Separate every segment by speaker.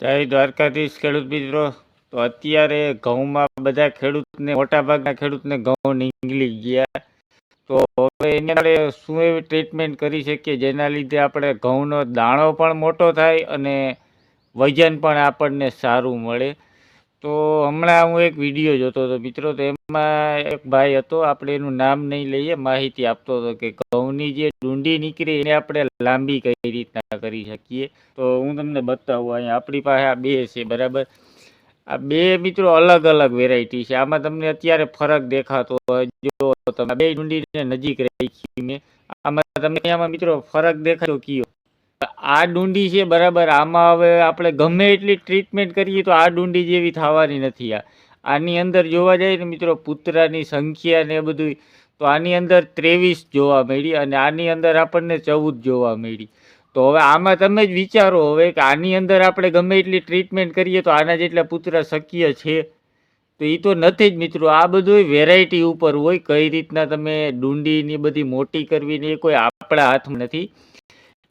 Speaker 1: જય દ્વારકાધીશ ખેડૂત મિત્રો. તો અત્યારે ઘઉંમાં બધા ખેડૂતને, મોટાભાગના ખેડૂતને ઘઉં નીકળી ગયા. તો હવે એની આપણે શું એવી ટ્રીટમેન્ટ કરી શકીએ? જેના લીધે આપણે ઘઉંનો દાણો પણ મોટો થાય અને વજન પણ આપણને સારું મળે. તો હમણાં હું એક વીડિયો જોતો હતો. મિત્રો તો એમાં એક ભાઈ હતો, આપણે એનું નામ નહીં લઈએ, માહિતી આપતો હતો કે ઘઉંની જે ડુંડી નીકળી એને આપણે લાંબી કઈ રીતના કરી શકીએ. તો હું તમને બતાવું, અહીંયા આપણી પાસે આ બે છે, બરાબર? આ બે, મિત્રો, અલગ અલગ વેરાયટી છે. આમાં તમને અત્યારે ફરક દેખાતો હોય, જો તમે બે ડુંડીને નજીક રાખી મેં આમાં તમને આમાં મિત્રો, ફરક દેખાતો કયો? આ ડુંડી છે, બરાબર. આમાં હવે આપણે ગમે એટલી ટ્રીટમેન્ટ કરીએ તો આ ડુંડી જેવી થવાની નથી આ. આની અંદર જોવા જઈએ ને મિત્રો, પુત્રાની સંખ્યા ને બધું તો આની અંદર ત્રેવીસ જોવા મળી અને આની અંદર આપણને ચૌદ જોવા મળી. તો હવે આમાં તમે જ વિચારો, હવે કે આની અંદર આપણે ગમે એટલી ટ્રીટમેન્ટ કરીએ તો આના જેટલા પુત્ર શક્ય છે? તો એ તો નથી જ મિત્રો, આ બધું વેરાયટી ઉપર હોય, કઈ રીતના તમે ડુંડીની બધી મોટી કરવી ને એ કોઈ આપણા હાથમાં નથી.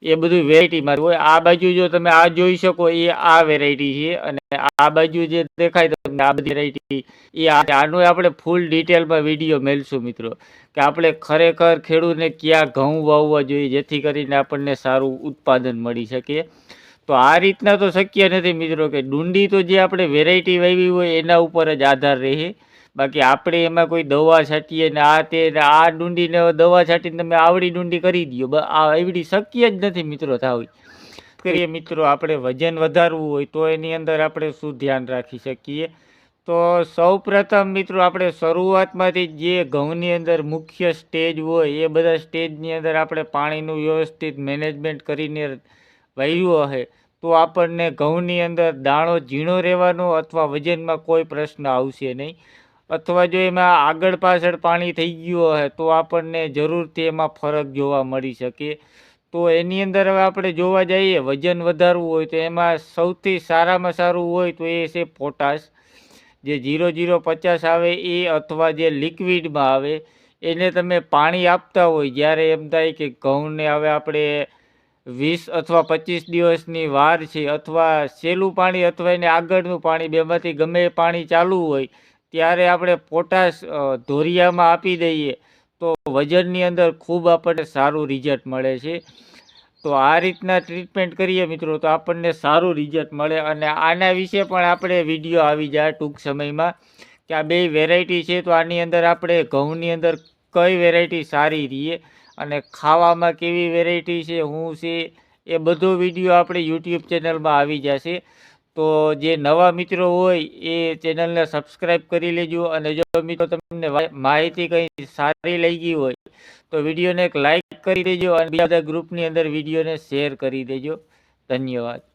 Speaker 1: એ બધું વેરાયટીમાં હોય આ બાજુ જો તમે આ જોઈ શકો, એ આ વેરાયટી છે અને આ બાજુ જે દેખાય તમને આ બધી વેરાયટી એ આનું આપણે ફૂલ ડિટેલમાં વીડિયો મેળશું મિત્રો, કે આપણે ખરેખર ખેડૂતને ક્યાં ઘઉં વાવવા જોઈએ, જેથી કરીને આપણને સારું ઉત્પાદન મળી શકે. તો આ રીતના તો શક્ય નથી મિત્રો, કે ડુંડી તો જે આપણે વેરાયટી વાવી હોય, એના ઉપર જ આધાર રહે. બાકી આપણે એમાં કોઈ દવા છાંટીએ ને આ તે આ ડુંડીને દવા છાંટીને તમે આવડી ડુંડી કરી દો આ એવડી શક્ય જ નથી મિત્રો થાવી. કરીએ મિત્રો, આપણે વજન વધારવું હોય તો એની અંદર આપણે શું ધ્યાન રાખી શકીએ? તો સૌ પ્રથમ મિત્રો, આપણે શરૂઆતમાંથી જે ઘઉંની અંદર મુખ્ય સ્ટેજ હોય, એ બધા સ્ટેજની અંદર આપણે પાણીનું વ્યવસ્થિત મેનેજમેન્ટ કરીને વહ્યું હશે. તો આપણને ઘઉંની અંદર દાણો ઝીણો રહેવાનો અથવા વજનમાં કોઈ પ્રશ્ન આવશે નહીં. અથવા જો એમાં આગળ પાછળ પાણી થઈ ગયું હોય તો આપણને જરૂરથી એમાં ફરક જોવા મળી શકે. તો એની અંદર હવે આપણે જોવા જઈએ, વજન વધારવું હોય તો એમાં સૌથી સારામાં સારું હોય તો એ છે પોટાશ. જે જીરો ઝીરો પચાસ આવે એ અથવા જે લિક્વિડમાં આવે, એને તમે પાણી આપતા હોય જ્યારે એમ થાય કે ઘઉંને હવે આપણે વીસ અથવા પચીસ દિવસની વાર છે અથવા સેલું પાણી અથવા એને આગળનું પાણી, બેમાંથી ગમે પાણી ચાલુ હોય ત્યારે આપણે પોટાશ ધોરિયામાં આપી દઈએ તો વજનની અંદર ખૂબ આપણને સારું રિઝલ્ટ મળે છે. તો આ રીતના ટ્રીટમેન્ટ કરીએ મિત્રો તો આપણને સારું રિઝલ્ટ મળે અને આના વિશે પણ આપણે વીડિયો આવી જાય ટૂંક સમયમાં કે આ બે વેરાયટી છે તો આની અંદર આપણે ઘઉંની અંદર કઈ વેરાયટી સારી રહીએ અને ખાવામાં કેવી વેરાયટી છે, શું છે એ બધો વીડિયો આપણે યુટ્યુબ ચેનલમાં આવી જશે. તો જે નવા મિત્રો હોય એ ચેનલને સબસ્ક્રાઈબ કરી લેજો અને જો મિત્રો તમને માહિતી કંઈ સારી લઈ ગઈ હોય તો વિડીયોને એક લાઈક કરી દેજો અને બીજા બધા ગ્રુપની અંદર વિડીયોને શેર કરી દેજો. ધન્યવાદ.